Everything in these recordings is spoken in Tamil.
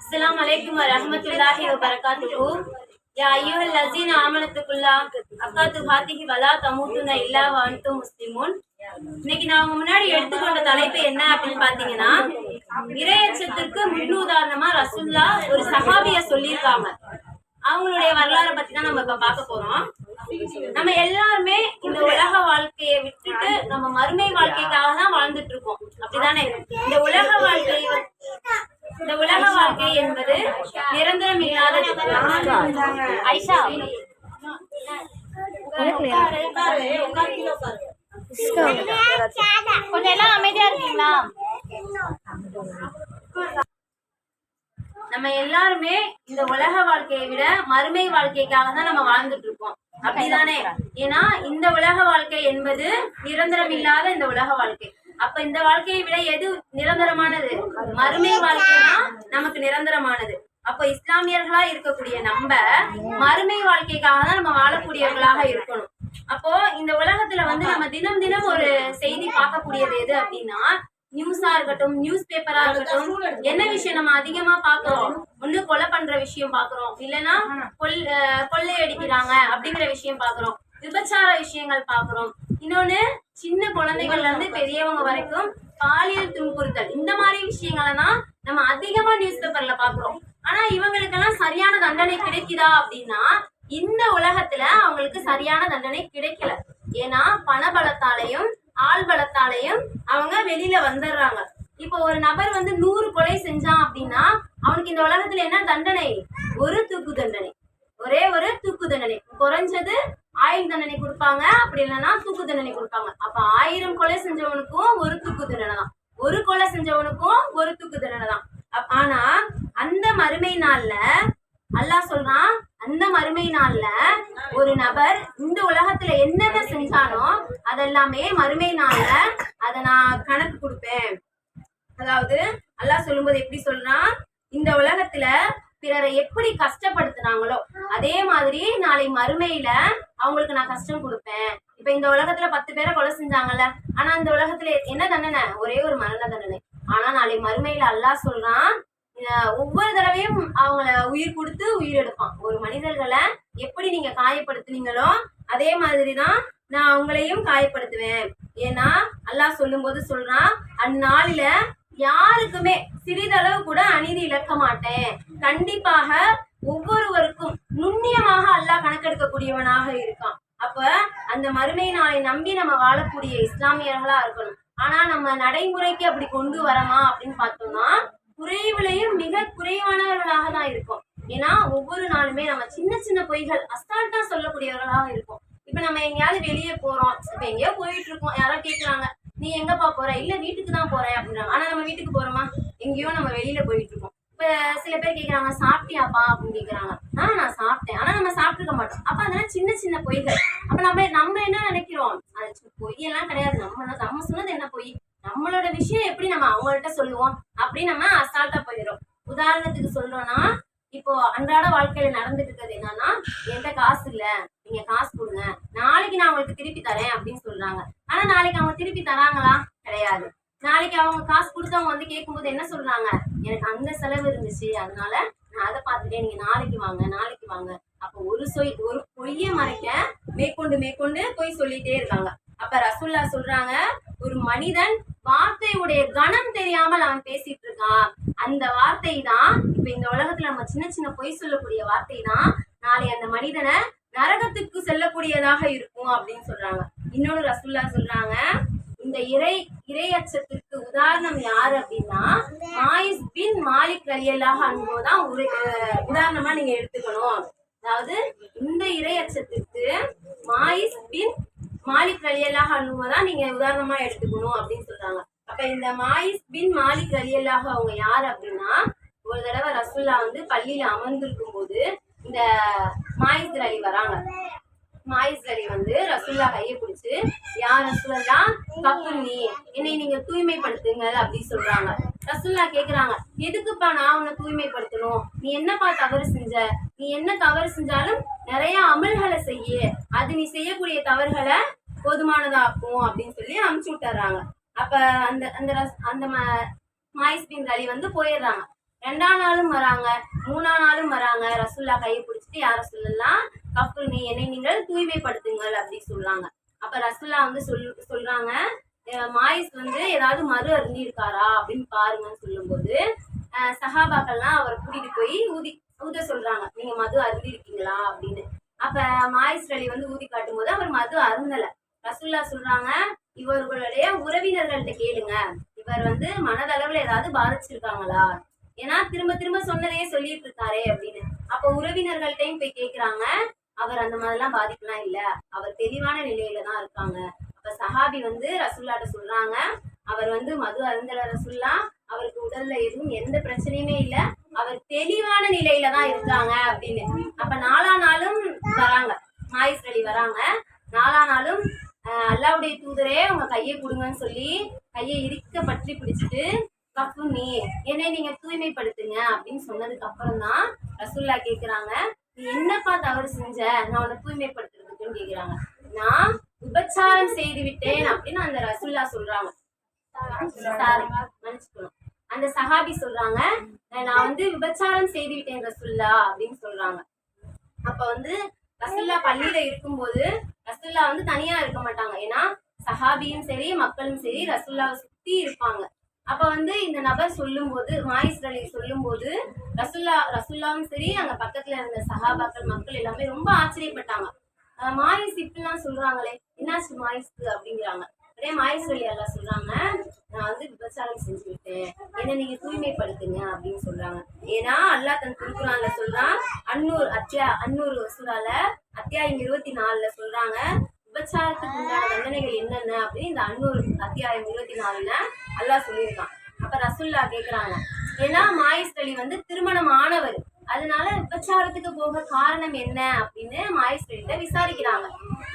السلام عليكم ورحمة الله وبركاته يا أيها الذين آمنوا اتقوا الله حق تقاته ولا تموتن إلا وأنتم مسلمون இன்னைக்கு நான் உங்க முன்னாடி எடுத்துக்கொண்ட தலைப்பு என்ன அப்படின்னு பாத்தீங்கன்னா இரையச்சத்திற்கு முன்னுதாரணமா ரசுல்லா ஒரு சஹாபிய சொல்லியிருக்காங்க அவங்களுடைய வரலாறை பத்தி தான் நம்ம இப்ப பார்க்க போறோம் நம்ம எல்லாருமே இந்த உலக வாழ்க்கையை விட்டுட்டு நம்ம மறுமை வாழ்க்கைக்காக தான் வாழ்ந்துட்டு இருக்கோம் அப்படிதானே இந்த உலக வாழ்க்கை வந்து- இந்த உலக வாழ்க்கை என்பது நிரந்தரம் இல்லாதது ஐஷா. கொஞ்சம் எல்லாம் அமைதியா இருக்கீங்களா? நம்ம எல்லாருமே இந்த உலக வாழ்க்கையை விட மறுமை வாழ்க்கைக்காக தான் நம்ம வாழ்ந்துட்டு இருக்கோம். அப்படிதானே? ஏன்னா இந்த உலக வாழ்க்கை என்பது நிரந்தரம் இல்லாத இந்த உலக வாழ்க்கை. அப்ப இந்த வாழ்க்கையை விட எது நிரந்தரமானது? மறுமை வாழ்க்கைதான் நமக்கு நிரந்தரமானது. அப்ப இஸ்லாமியர்களா இருக்கக்கூடிய நம்ம மறுமை வாழ்க்கைக்காக தான் நம்ம வாழக்கூடியவர்களாக இருக்கணும். அப்போ இந்த உலகத்துல வந்து நம்ம தினம் தினம் ஒரு செய்தி பார்க்கக்கூடியது எது அப்படின்னா நியூஸா இருக்கட்டும் நியூஸ் பேப்பரா இருக்கட்டும் என்ன விஷயம் நம்ம அதிகமா பாக்குறோம் ஒண்ணு கொலை பண்ற விஷயம் பாக்குறோம் இல்லைன்னா கொல் அஹ் கொள்ளை அடிக்கிறாங்க அப்படிங்கிற விஷயம் பாக்குறோம் விபச்சார விஷயங்கள் பாக்குறோம் இன்னொன்னு சின்ன குழந்தைகள்ல இருந்து பெரியவங்க வரைக்கும் பாலியல் துன்புறுத்தல். இந்த மாதிரி விஷயங்களை தான் நம்ம அதிகமா நியூஸ் பேப்பர்ல பாக்குறோம் ஆனா இவங்களுக்கெல்லாம் சரியான தண்டனை கிடைக்குதா அப்படின்னா இந்த உலகத்துல அவங்களுக்கு சரியான தண்டனை கிடைக்கல. ஏன்னா பணபலத்தாலையும் ஆள் பலத்தாலையும் அவங்க வெளியில வந்துடுறாங்க இப்போ ஒரு நபர் வந்து நூறு கொலை செஞ்சான் அப்படின்னா அவனுக்கு இந்த உலகத்துல என்ன தண்டனை? ஒரு தூக்கு தண்டனை. ஒரே ஒரு தூக்கு தண்டனை. குறைஞ்சது ஆயுள் தண்டனை கொடுப்பாங்க அப்படி இல்லைன்னா தூக்கு தண்டனை கொடுப்பாங்க. அப்ப ஆயிரம் கொலை செஞ்சவனுக்கும் ஒரு தூக்கு தண்டனை தான். ஒரு கொலை செஞ்சவனுக்கும் ஒரு தூக்கு தண்டனை தான். ஆனா அந்த மறுமை நாள்ல அல்லாஹ் சொல்றான் அந்த மறுமை நாள்ல ஒரு நபர் இந்த உலகத்துல என்னென்ன செஞ்சானோ அதெல்லாமே மறுமை நாள்ல அதை நான் கணக்கு கொடுப்பேன். அதாவது அல்லாஹ் சொல்லும்போது எப்படி சொல்றான்? இந்த உலகத்துல பிறரை எப்படி கஷ்டப்படுத்துனாங்களோ அதே மாதிரி நாளை மறுமையில அவங்களுக்கு நான் கஷ்டம் கொடுப்பேன். இப்ப இந்த உலகத்துல பத்து பேரை கொலை செஞ்சாங்கல்ல ஆனா இந்த உலகத்துல என்ன தண்டனை? ஒரே ஒரு மரண தண்டனை. ஆனா நாளை மறுமையில அல்லாஹ் சொல்றான் ஒவ்வொரு தடவையும் அவங்கள உயிர் கொடுத்து உயிர் எடுப்பான். ஒரு மனிதர்களை எப்படி நீங்க காயப்படுத்துனீங்களோ அதே மாதிரிதான் நான் அவங்களையும் காயப்படுத்துவேன். ஏன்னா அல்லாஹ் சொல்லும்போது சொல்றான் அந்நாளில யாருக்குமே சிறிதளவு கூட அநீதி இழக்க மாட்டேன். கண்டிப்பாக ஒவ்வொருவருக்கும் நுண்ணியமாக அல்லாஹ் கணக்கெடுக்கக்கூடியவனாக இருக்கான். அப்ப அந்த மறுமை நாளை நம்பி நம்ம வாழக்கூடிய இஸ்லாமியர்களா இருக்கணும். ஆனா நம்ம நடைமுறைக்கு அப்படி கொண்டு வரமா அப்படின்னு பார்த்தோம்னா குறைவிலையும் மிக குறைவானவர்களாக தான் இருக்கும். ஏன்னா ஒவ்வொரு நாளுமே நம்ம சின்ன சின்ன பொய்கள் அசால்ட்டா சொல்லக்கூடியவர்களாக இருக்கும். இப்ப நம்ம எங்கேயாவது வெளியே போறோம். இப்ப எங்கேயோ போயிட்டு இருக்கோம். யாரோ கேக்குறாங்க. நீ எங்கப்பா போற? இல்ல வீட்டுக்கு தான் போறேன் அப்படின்றாங்க. ஆனா நம்ம வீட்டுக்கு போறோமா? எங்கேயோ நம்ம வெளியில போயிட்டு இருக்கோம். இப்ப சில பேர் கேக்குறாங்க சாப்பிட்டியாப்பா? அப்படின்னு கேக்குறாங்க. ஆஹ் நான் சாப்பிட்டேன். ஆனா நம்ம சாப்பிட்டுக்க மாட்டோம். அப்ப அதெல்லாம் சின்ன சின்ன பொய்கள். அப்ப நம்ம நம்ம என்ன நினைக்கிறோம்? அது சு- பொய்யெல்லாம் கிடையாது. நம்ம நம்ம சொன்னது என்ன பொய்? நம்மளோட விஷயம் எப்படி நம்ம அவங்கள்ட்ட சொல்லுவோம்? அப்படின்னு நம்ம அசால்ட்டா போயிடும் உதாரணத்துக்கு சொல்றோம்னா இப்போ அன்றாட வாழ்க்கையில நடந்துட்டு இருக்கிறது என்னன்னா என்கிட்ட காசு இல்ல. நீங்க காசு கொடுங்க. நாளைக்கு நான் உங்களுக்கு திருப்பி தரேன் அப்படின்னு சொல்றாங்க. ஆனா நாளைக்கு அவங்க திருப்பி தராங்களா? கிடையாது. நாளைக்கு அவங்க காசு கொடுத்தவங்க வந்து கேட்கும்போது என்ன சொல்றாங்க? எனக்கு அந்த செலவு இருந்துச்சு. அதனால நான் அதை பார்த்துட்டேன். நீங்க நாளைக்கு வாங்க நாளைக்கு வாங்க. அப்ப ஒரு சொய் ஒரு பொய்ய மறைக்க மேற்கொண்டு மேற்கொண்டு பொய் சொல்லிட்டே இருக்காங்க. அப்ப ரசுல்லா சொல்றாங்க ஒரு மனிதன் வார்த்தையுடைய கணம் தெரியாமல் அவன் பேசிட்டு இருக்கான். அந்த வார்த்தை தான் இப்ப இந்த உலகத்துல நம்ம சின்ன சின்ன பொய் சொல்லக்கூடிய வார்த்தை தான் நாளை அந்த மனிதனை நரகத்துக்கு செல்லக்கூடியதாக இருக்கும் அப்படின்னு சொல்றாங்க. இன்னொரு ரசுல்லா சொல்றாங்க இந்த இறை இறையச்சத்திற்கு உதாரணம் யார் அப்படின்னா மாயிஸ் பின் மாலிக் ரலியலாக அன்போ தான் ஒரு உதாரணமா நீங்க எடுத்துக்கணும். அதாவது இந்த இறையச்சத்திற்கு மாயிஸ் பின் மாலிக் ரலியலாக அன்போ தான் நீங்க உதாரணமா எடுத்துக்கணும் அப்படின்னு சொல்றாங்க. அப்ப இந்த மாயிஸ் பின் மாலிக் ரலியலாக அவங்க யார் அப்படின்னா ஒரு தடவை ரசுல்லா வந்து பள்ளியில அமர்ந்திருக்கும் போது இந்த மாயிஸ் அலி வராங்க. மாயிஸ் அலி வந்து ரசுல்லா கையை பிடிச்சு யார் ரசுல்லா தப்பு நீ என்னை நீங்க தூய்மைப்படுத்துங்க அப்படின்னு சொல்றாங்க. ரசுல்லா கேக்குறாங்க எதுக்குப்பா நான் உன்னை தூய்மைப்படுத்தணும்? நீ என்னப்பா தவறு செஞ்ச? நீ என்ன தவறு செஞ்சாலும் நிறைய அமல்களை செய்ய. அது நீ செய்யக்கூடிய தவறுகளை போதுமானதாக்கும் அப்படின்னு சொல்லி அமுச்சு விட்டுறாங்க. அப்ப அந்த அந்த ரஸ்- அந்த ம- மாயிஸ் பின் அலி வந்து போயிடுறாங்க. ரெண்டாம் நாளும் வராங்க மூணாம் நாளும் வராங்க. ரசுல்லா கையை பிடிச்சிட்டு யார சொல்லலாம் கப்பு நீ என்னை நீங்கள் தூய்மைப்படுத்துங்கள் அப்படின்னு சொல்றாங்க அப்ப ரசுல்லா வந்து சொல் சொல்றாங்க மாயிஸ் வந்து ஏதாவது மறு அருந்தி இருக்காரா அப்படின்னு பாருங்கன்னு சொல்லும்போது சஹாபாக்கள்லாம் அவரை கூட்டிட்டு போய் ஊதி ஊத சொல்றாங்க. நீங்க மது அருந்தி இருக்கீங்களா அப்படின்னு. அப்ப மாயிஸ் அலி வந்து ஊதி காட்டும் போது அவர் மது அருந்தல. ரசுல்லா சொல்றாங்க இவர்களுடைய உறவினர்கள்ட்ட கேளுங்க. இவர் வந்து மனதளவுல ஏதாவது பாதிச்சிருக்காங்களா? ஏன்னா திரும்ப திரும்ப சொன்னதையே சொல்லிட்டு இருக்காரே அப்படின்னு. அப்ப உறவினர்கள்ட்டையும் போய் கேக்குறாங்க அவர் அந்த மாதிரிலாம் பாதிப்புலாம் இல்ல. அவர் தெளிவான நிலையில தான் இருக்காங்க. அப்ப சஹாபி வந்து ரசுல்லாட்ட சொல்றாங்க அவர் வந்து மது அருந்தல ரசுல்லா அவருக்கு உடல்ல எதுவும் எந்த பிரச்சனையுமே இல்ல. அவர் தெளிவான நிலையில தான் இருக்காங்க அப்படின்னு. அப்ப நாலா நாளும் வராங்க. மாயிஸ் அலி வராங்க. நாலா நாளும் அல்லாவுடைய தூதரே உங்க கையை கொடுங்கன்னு சொல்லி கையை இருக்க பற்றி பிடிச்சிட்டு கஃபுனி நீ. என்னை நீங்க தூய்மைப்படுத்துங்க அப்படின்னு சொன்னதுக்கு அப்புறம் தான் ரசுல்லா கேக்குறாங்க. நீ என்னப்பா தவறு செஞ்ச? நான் உன்னை தூய்மைப்படுத்துறதுக்குன்னு கேக்குறாங்க. நான் விபச்சாரம் செய்து விட்டேன் அப்படின்னு அந்த ரசுல்லா சொல்றாங்க. மன்னிச்சுக்கணும். அந்த சஹாபி சொல்றாங்க நான் வந்து விபச்சாரம் செய்து விட்டேன் ரசுல்லா அப்படின்னு சொல்றாங்க. அப்ப வந்து ரசுல்லா பள்ளியில இருக்கும்போது ரசுல்லா வந்து தனியா இருக்க மாட்டாங்க. ஏன்னா சஹாபியும் சரி மக்களும் சரி ரசுல்லாவை சுத்தி இருப்பாங்க. அப்ப வந்து இந்த நபர் சொல்லும்போது மாயிஸ் அலி சொல்லும்போது ரசுல்லா ரசுல்லாவும் சரி அங்க பக்கத்துல இருந்த சஹாபாக்கள் மக்கள் எல்லாமே ரொம்ப ஆச்சரியப்பட்டாங்க. மாயிஸ் இப்படிலாம் சொல்றாங்களே என்னாச்சு மாயிஸ்க்கு அப்படிங்கிறாங்க. அப்படியே மாயிஸ் அலி அல்லா சொல்றாங்க நான் வந்து விபச்சாரம் செஞ்சு விட்டேன் என்ன நீங்க தூய்மைப்படுத்துங்க அப்படின்னு சொல்றாங்க. ஏன்னா அல்லாஹ் தன் திருக்குறான்ல சொல்றான் அன்னூர் அத்தியா அன்னூர் சூறால அத்தியாயம் இருபத்தி நாலுல சொல்றாங்க விபச்சாரத்துக்கு உண்டான தண்டனைகள் என்னென்ன அப்படின்னு இந்த அன்னூர் அத்தியாயம் இருபத்தி நாலுல அல்லாஹ் சொல்லியிருக்கான். அப்ப ரசுல்லா கேக்குறாங்க. ஏன்னா மாயிஸ் அலி வந்து திருமணம் ஆனவர். அதனால விபச்சாரத்துக்கு போக காரணம் என்ன அப்படின்னு மாயிஸ் விசாரிக்கிறாங்க.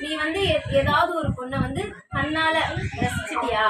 நீ வந்து ஏதாவது ஒரு பொண்ணை வந்து கண்ணால ரசிச்சிட்டியா?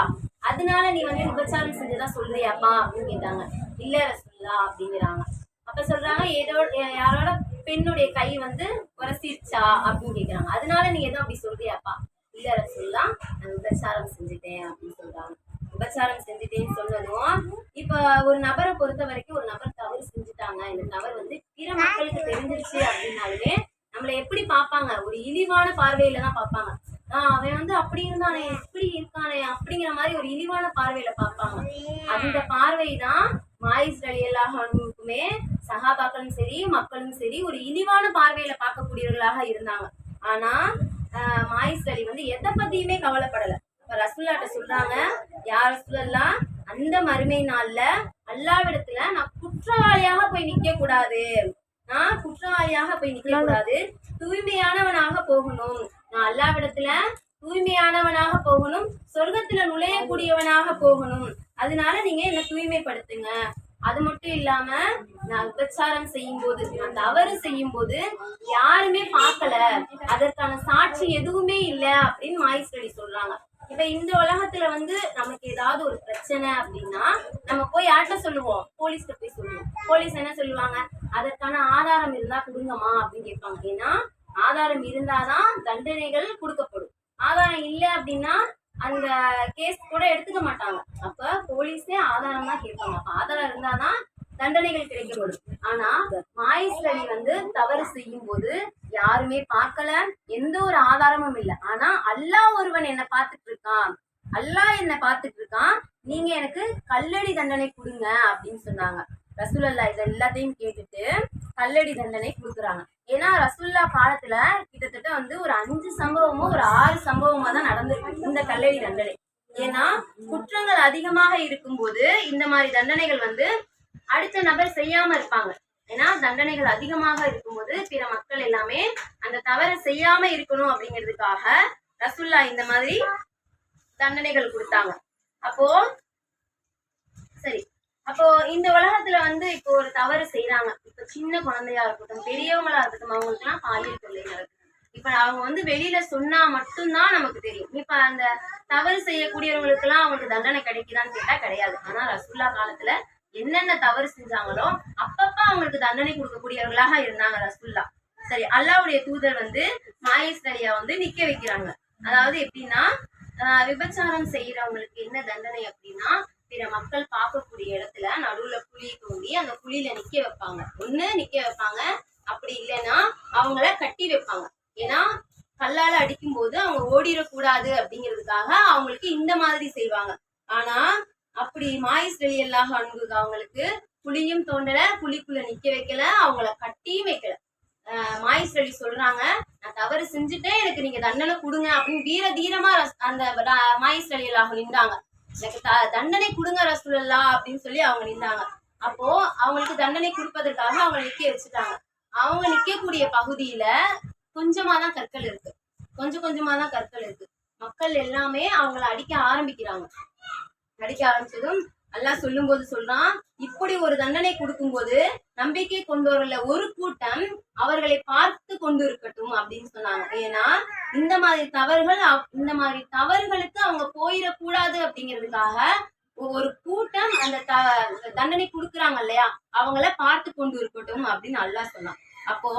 அதனால நீ வந்து விபச்சாரம் செஞ்சதா சொல்றியாப்பா அப்படின்னு கேட்டாங்க. இல்ல ரசுல்லா அப்படிங்கிறாங்க. அப்ப சொல்றாங்க ஏதோ யாரோட பெண்ணுடைய கை வந்து உரசிருச்சா அப்படின்னு கேக்குறாங்க. அதனால நீ எதுவும் அப்படி சொல்றியாப்பா? இல்ல ரசுல்லா நான் உபச்சாரம் செஞ்சுட்டேன் அப்படின்னு சொல்றாங்க உபச்சாரம் செஞ்சுட்டேன்னு சொன்னதும் இப்ப ஒரு நபரை பொறுத்த வரைக்கும் ஒரு நபர் தவறு செஞ்சுட்டாங்க. இந்த நபர் வந்து பிற மக்களுக்கு தெரிஞ்சிருச்சு அப்படின்னாலுமே நம்மளை எப்படி பார்ப்பாங்க? ஒரு இழிவான பார்வையில தான் பார்ப்பாங்க. ஆஹ் அவன் வந்து அப்படி இருந்தானே இப்படி இருக்கானே அப்படிங்கிற மாதிரி ஒரு இழிவான பார்வையில பார்ப்பாங்க. அந்த பார்வை தான் மாயிஸ் அலி சஹாபாக்களும் சரி மக்களும் சரி ஒரு இழிவான பார்வையில பார்க்கக்கூடியவர்களாக இருந்தாங்க. ஆனா மாயிஸ் அலி வந்து எதை பத்தியுமே கவலைப்படல. இப்ப ரசுல்லாட்ட சொல்றாங்க யார் ரசுல்லா அந்த மறுமை நாள்ல அல்லாவிடத்துல நான் குற்றவாளியாக போய் நிக்க கூடாது. நான் குற்றவாளியாக போய் நிக்க கூடாது. தூய்மையானவனாக போகணும். நான் அல்லாவிடத்துல தூய்மையானவனாக போகணும். சொர்க்கத்துல நுழையக்கூடியவனாக போகணும். அதனால நீங்க என்ன தூய்மைப்படுத்துங்க. அது மட்டும் இல்லாம நான் பிரச்சாரம் செய்யும் போது நான் தவறு செய்யும் போது யாருமே பார்க்கல. அதற்கான சாட்சி எதுவுமே இல்லை அப்படின்னு மாயிஸ்வரி சொல்றாங்க. இப்ப இந்த உலகத்துல வந்து நமக்கு ஏதாவது ஒரு பிரச்சனை அப்படின்னா நம்ம போய் யார்கிட்ட சொல்லுவோம்? போலீஸ்கிட்ட போய் சொல்லுவோம். போலீஸ் என்ன சொல்லுவாங்க? அதற்கான ஆதாரம் இருந்தா கொடுங்கம்மா அப்படின்னு கேட்பாங்க. ஏன்னா ஆதாரம் இருந்தாதான் தண்டனைகள் கொடுக்கப்படும். ஆதாரம் இல்லை அப்படின்னா அந்த கேஸ் கூட எடுத்துக்க மாட்டாங்க. அப்ப போலீஸே ஆதாரம் தான் கேட்பாங்க. அப்ப ஆதாரம் இருந்தாதான் தண்டனைகள் கிடைக்கப்படும். ஆனா மாயிஸ் வந்து தவறு செய்யும் போது யாருமே பார்க்கல. எந்த ஒரு ஆதாரமும் இல்லை. ஆனா அல்லாஹ் ஒருவன் என்ன பார்த்துட்டு இருக்கான் அல்லாஹ் என்ன பார்த்துட்டு இருக்கான் நீங்க எனக்கு கல்லடி தண்டனை கொடுங்க அப்படின்னு சொன்னாங்க. ரசூலல்லா இது எல்லாத்தையும் கேட்டுட்டு கல்லடி தண்டனை கொடுக்குறாங்க. ஏன்னா ரசுல்லா காலத்துல கிட்டத்தட்ட வந்து ஒரு அஞ்சு சம்பவமோ ஒரு ஆறு சம்பவமா தான் நடந்திருக்கு இந்த கல்லடி தண்டனை. ஏன்னா குற்றங்கள் அதிகமாக இருக்கும்போது இந்த மாதிரி தண்டனைகள் வந்து அடுத்த நபர் செய்யாம இருப்பாங்க. ஏன்னா தண்டனைகள் அதிகமாக இருக்கும்போது பிற மக்கள் எல்லாமே அந்த தவறை செய்யாம இருக்கணும் அப்படிங்கிறதுக்காக ரசுல்லா இந்த மாதிரி தண்டனைகள் கொடுத்தாங்க. அப்போ சரி அப்போ இந்த உலகத்துல வந்து இப்போ ஒரு தவறு செய்யறாங்க இப்ப சின்ன குழந்தையா இருக்கட்டும் பெரியவங்களா இருக்கட்டும் அவங்களுக்கு எல்லாம் பாலியல் தொல்லை இப்ப அவங்க வந்து வெளியில சொன்னா மட்டும்தான் நமக்கு தெரியும். இப்ப அந்த தவறு செய்யக்கூடியவங்களுக்கு எல்லாம் அவங்களுக்கு தண்டனை கிடைக்குதான்னு கேட்டா கிடையாது. ஆனா ரசுல்லா காலத்துல என்னென்ன தவறு செஞ்சாங்களோ அப்பப்ப அவங்களுக்கு தண்டனை கொடுக்கக்கூடியவர்களாக இருந்தாங்க ரசுல்லா. சரி அல்லாவுடைய தூதர் வந்து மாயிஸ் வந்து நிக்க வைக்கிறாங்க. அதாவது எப்படின்னா விபச்சாரம் செய்யறவங்களுக்கு என்ன தண்டனை அப்படின்னா பிற மக்கள் பார்க்கக்கூடிய இடத்துல நடுவுல குழி தோண்டி அந்த குழியில நிக்க வைப்பாங்க ஒண்ணு நிக்க வைப்பாங்க அப்படி இல்லைன்னா அவங்கள கட்டி வைப்பாங்க ஏன்னா கல்லால அடிக்கும் போது அவங்க ஓடிடக்கூடாது அப்படிங்கிறதுக்காக அவங்களுக்கு இந்த மாதிரி செய்வாங்க ஆனா அப்படி மாயிஸ் வெளியெல்லாம் அன்புக்கு அவங்களுக்கு குழியும் தோண்டல குழிக்குள்ள நிக்க வைக்கல அவங்கள கட்டியும் வைக்கல ஆஹ் மாயிஸ் சொல்றாங்க நான் தவறு செஞ்சுட்டேன் எனக்கு நீங்க தண்டனை கொடுங்க அப்படின்னு வீர தீரமா அந்த ர- மாயிஸ் அலி நின்றாங்க எனக்கு த- தண்டனை கொடுங்க ரசூலல்லா அப்படின்னு சொல்லி அவங்க நின்றாங்க அப்போ அவங்களுக்கு தண்டனை கொடுப்பதற்காக அவங்க நிக்க வச்சுட்டாங்க. அவங்க நிக்கக்கூடிய பகுதியில கொஞ்சமா தான் கற்கள் இருக்கு. கொஞ்சம் கொஞ்சமா தான் கற்கள் இருக்கு. மக்கள் எல்லாமே அவங்கள அடிக்க ஆரம்பிக்கிறாங்க. அடிக்க ஆரம்பிச்சதும் அல்லாஹ் சொல்லும்போது சொல்றான் இப்படி ஒரு தண்டனை கொடுக்கும்போது நம்பிக்கை கொண்டவர்கள ஒரு கூட்டம் அவர்களை பார்த்து கொண்டு இருக்கட்டும் அப்படின்னு சொன்னாங்க. ஏன்னா இந்த மாதிரி தவறுகள் இந்த மாதிரி தவறுகளுக்கு அவங்க போயிடக்கூடாது அப்படிங்கிறதுக்காக ஒரு கூட்டம் அந்த த- தண்டனை கொடுக்குறாங்க இல்லையா அவங்கள பார்த்து கொண்டு இருக்கட்டும் அப்படின்னு அல்லாஹ் சொன்னான். அப்போ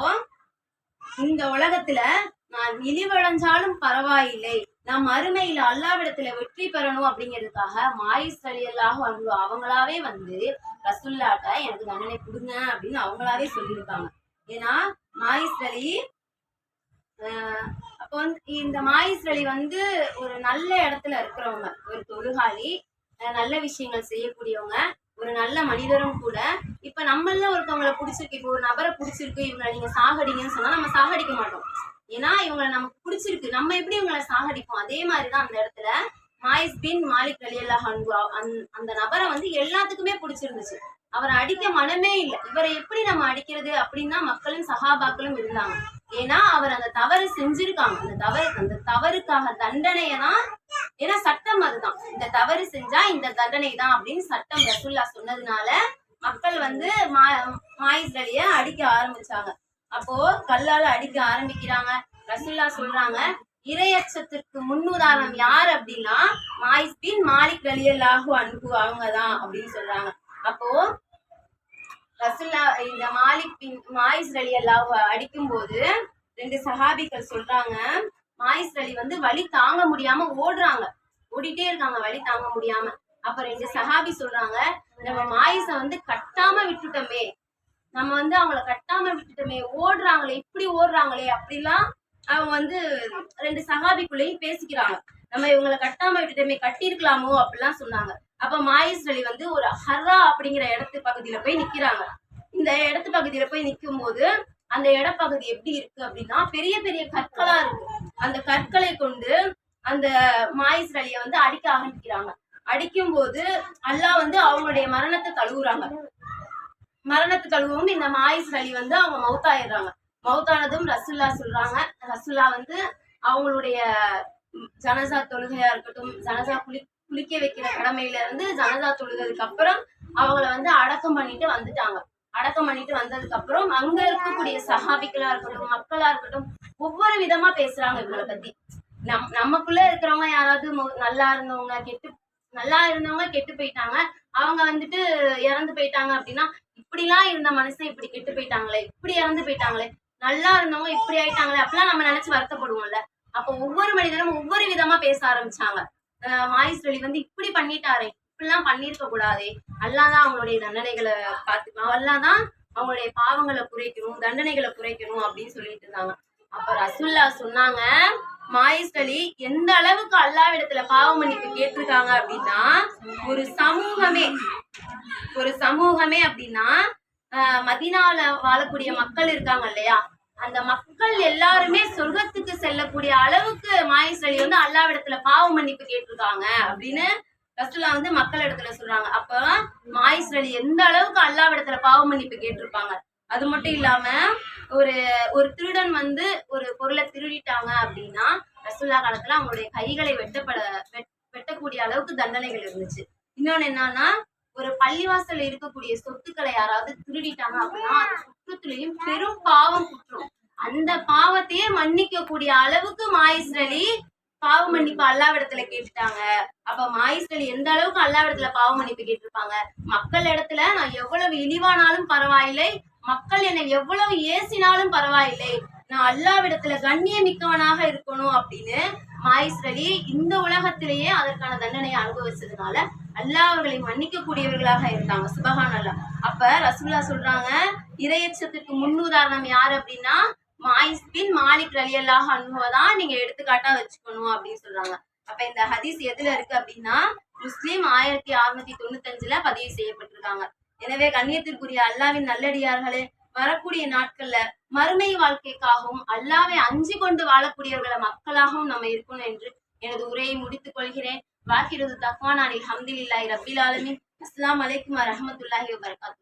இந்த உலகத்துல நான் இழிவடைஞ்சாலும் பரவாயில்லை நான் அருமையில அல்லாவிடத்துல வெற்றி பெறணும் அப்படிங்கிறதுக்காக மாயிஸ் அலியல்லாக வந்து அவங்களாவே வந்து ரசுல்லாட்ட எனக்கு தண்டனை கொடுங்க அப்படின்னு அவங்களாவே சொல்லியிருக்காங்க. ஏன்னா மாயிஸ் அலி அப்போ வந்து இந்த மாயிஸ் அலி வந்து ஒரு நல்ல இடத்துல இருக்கிறவங்க. ஒரு தொழுகாளி நல்ல விஷயங்கள் செய்யக்கூடியவங்க ஒரு நல்ல மனிதரும் கூட. இப்ப நம்மள ஒருத்தவங்களை பிடிச்சிருக்கு இப்போ ஒரு நபரை பிடிச்சிருக்கு இவங்களை நீங்க சாகடிங்கன்னு சொன்னா நம்ம சாகடிக்க மாட்டோம். ஏன்னா இவங்களை நமக்கு பிடிச்சிருக்கு. நம்ம எப்படி இவங்களை சாகடிப்போம்? அதே மாதிரிதான் அந்த இடத்துல மாயிஸ் பின் மாலிக் அலி அல்லாஹ் அந்த- நபரை வந்து எல்லாத்துக்குமே பிடிச்சிருந்துச்சு. அவரை அடிக்க மனமே இல்லை. இவரை எப்படி நம்ம அடிக்கிறது அப்படின்னா மக்களும் சகாபாக்களும் இருந்தாங்க. ஏன்னா அவர் அந்த தவறு செஞ்சிருக்காங்க. அந்த தவறு அந்த தவறுக்காக தண்டனையை தான் ஏன்னா சட்டம் அதுதான். இந்த தவறு செஞ்சா இந்த தண்டனை தான் அப்படின்னு சட்டம் ரசுல்லா சொன்னதுனால மக்கள் வந்து மா மாயிஸ் அலிய அடிக்க ஆரம்பிச்சாங்க. அப்போ கல்லால அடிக்க ஆரம்பிக்கிறாங்க. ரசுல்லா சொல்றாங்க இரையச்சத்திற்கு முன்னுதாரணம் யார் அப்படின்னா மாயிஸ் பின் மாலிக் அலியல்லாஹு அன்பு அவங்கதான் அப்படின்னு சொல்றாங்க. அப்போ ரசுல்லா இந்த மாலிக் பின் மாயிஸ் அலி அல்லாஹ் அடிக்கும்போது ரெண்டு சஹாபிகள் சொல்றாங்க மாயிஸ் அலி வந்து வலி தாங்க முடியாம ஓடுறாங்க. ஓடிட்டே இருக்காங்க வலி தாங்க முடியாம. அப்ப ரெண்டு சஹாபி சொல்றாங்க நம்ம மாயிஸ வந்து கட்டாம விட்டுட்டோமே நம்ம வந்து அவங்கள கட்டாம விட்டுட்டோமே ஓடுறாங்களே இப்படி ஓடுறாங்களே அப்படிலாம் அவங்க வந்து ரெண்டு சகாபிக்குள்ளேயும் பேசிக்கிறாங்க. நம்ம இவங்களை கட்டாம விட்டுட்டோமே கட்டியிருக்கலாமோ அப்படிலாம் சொன்னாங்க. அப்ப மாயிஸ் அலி வந்து ஒரு ஹர்ரா அப்படிங்கிற இடத்து பகுதியில போய் நிக்கிறாங்க. இந்த இடத்து பகுதியில போய் நிற்கும் போது அந்த இடப்பகுதி எப்படி இருக்கு அப்படின்னா பெரிய பெரிய கற்களா இருக்கு. அந்த கற்களை கொண்டு அந்த மாயிஸ் அலிய வந்து அடிக்க ஆரம்பிக்கிறாங்க. அடிக்கும் போது அல்லாஹ் வந்து அவங்களுடைய மரணத்தை தழுவுறாங்க மரணத்து கழுவும் இந்த மாயிஸ் அலி வந்து அவங்க மவுத் ஆயிடுறாங்க மவுத்தானதும் ரசுல்லா சொல்றாங்க. ரசுல்லா வந்து அவங்களுடைய ஜனசா தொழுகையா இருக்கட்டும் ஜனசா குளி குளிக்க வைக்கிற கடமையில இருந்து ஜனசா தொழுகிறதுக்கு அப்புறம் அவங்கள வந்து அடக்கம் பண்ணிட்டு வந்துட்டாங்க. அடக்கம் பண்ணிட்டு வந்ததுக்கு அப்புறம் அங்க இருக்கக்கூடிய சஹாபிகளா இருக்கட்டும் மக்களா இருக்கட்டும் ஒவ்வொரு விதமா பேசுறாங்க இவங்களை பத்தி. நம் நமக்குள்ள இருக்கிறவங்க யாராவது நல்லா இருந்தவங்க கெட்டு நல்லா இருந்தவங்க கெட்டு போயிட்டாங்க. அவங்க வந்துட்டு இறந்து போயிட்டாங்க அப்படின்னா இப்படிலாம் இருந்த மனுஷன் இப்படி கெட்டு போயிட்டாங்களே இப்படி இறந்து போயிட்டாங்களே நல்லா இருந்தவங்க இப்படி ஆயிட்டாங்களே அப்படிலாம் நம்ம நினைச்சு வருத்தப்படுவோம்ல. அப்ப ஒவ்வொரு மனிதனும் ஒவ்வொரு விதமா பேச ஆரம்பிச்சாங்க. அஹ் மாயிஸ் வந்து இப்படி பண்ணிட்டாரே இப்படிலாம் பண்ணிருக்க கூடாதே அல்லாதான் அவங்களுடைய தண்டனைகளை பார்த்துக்கலாம் அல்லாதான் அவங்களுடைய பாவங்களை குறைக்கணும் தண்டனைகளை குறைக்கணும் அப்படின்னு சொல்லிட்டு இருந்தாங்க. அப்ப ரசுல்லா சொன்னாங்க மாயிஸ் அலி எந்த அளவுக்கு அல்லாவிடத்துல பாவ மன்னிப்பு கேட்டிருக்காங்க அப்படின்னா ஒரு சமூகமே ஒரு சமூகமே அப்படின்னா ஆஹ் வாழக்கூடிய மக்கள் இருக்காங்க இல்லையா? அந்த மக்கள் எல்லாருமே சொர்க்கத்துக்கு செல்லக்கூடிய அளவுக்கு மாயிஸ் அலி வந்து அல்லாவிடத்துல பாவ மன்னிப்பு கேட்டிருக்காங்க அப்படின்னு ரசுல்லா வந்து மக்கள் இடத்துல சொல்றாங்க. அப்ப மாயிஸ் எந்த அளவுக்கு அல்லாவிடத்துல பாவ மன்னிப்பு கேட்டிருப்பாங்க? அது மட்டும் இல்லாம ஒரு ஒரு திருடன் வந்து ஒரு பொருளை திருடிட்டாங்க அப்படின்னா ரசுல்லா காலத்துல அவங்களுடைய கைகளை வெட்டப்பட வெட்- வெட்டக்கூடிய அளவுக்கு தண்டனைகள் இருந்துச்சு. இன்னொன்னு என்னன்னா ஒரு பள்ளிவாசல்ல இருக்கக்கூடிய சொத்துக்களை யாராவது திருடிட்டாங்க அப்படின்னா அந்த குற்றத்திலையும் பெரும் பாவம் குற்றம். அந்த பாவத்தையே மன்னிக்க கூடிய அளவுக்கு மாயிஸ் அலி பாவ மன்னிப்பு அல்லாவிடத்துல கேட்டுட்டாங்க. அப்ப மாயிஸ் அலி எந்த அளவுக்கு அல்லாவிடத்துல பாவ மன்னிப்பு கேட்டிருப்பாங்க? மக்கள் இடத்துல நான் எவ்வளவு இழிவானாலும் பரவாயில்லை. மக்கள் என்னை எவ்வளவு ஏசினாலும் பரவாயில்லை. நான் அல்லாவிடத்துல கண்ணியமிக்கவனாக இருக்கணும் அப்படின்னு மாயிஸ் அலி இந்த உலகத்திலேயே அதற்கான தண்டனையை அனுபவிச்சதுனால அல்லாஹ் அவர்களை மன்னிக்க கூடியவர்களாக இருந்தாங்க. சுபஹான் அல்லாஹ் அப்ப ரசூல்லா சொல்றாங்க இரையச்சத்துக்கு முன்னுதாரணம் யார் அப்படின்னா மாயிஸ் பின் மாலிக் ரலியல்லாஹு அன்ஹுவை தான் நீங்க எடுத்துக்காட்டா வச்சுக்கணும் அப்படின்னு சொல்றாங்க. அப்ப இந்த ஹதீஸ் எதுல இருக்கு அப்படின்னா முஸ்லீம் ஆயிரத்தி அறுநூத்தி தொண்ணூத்தஞ்சுல பதிவு செய்யப்பட்டிருக்காங்க. எனவே கண்ணியத்திற்குரிய அல்லாவின் நல்லடியார்களே வரக்கூடிய நாட்கள்ல மறுமை வாழ்க்கைக்காகவும் அல்லாவை அஞ்சு கொண்டு வாழக்கூடியவர்கள மக்களாகவும் நம்ம இருக்கணும் என்று எனது உரையை முடித்துக் கொள்கிறேன். வாக்கிரது ஹம்தில் இல்லாய் ரபில் ஆலமின். அஸ்லாம் அலைக்கும் வரஹ்மத்துல்லாஹி வபரகாத்துஹு.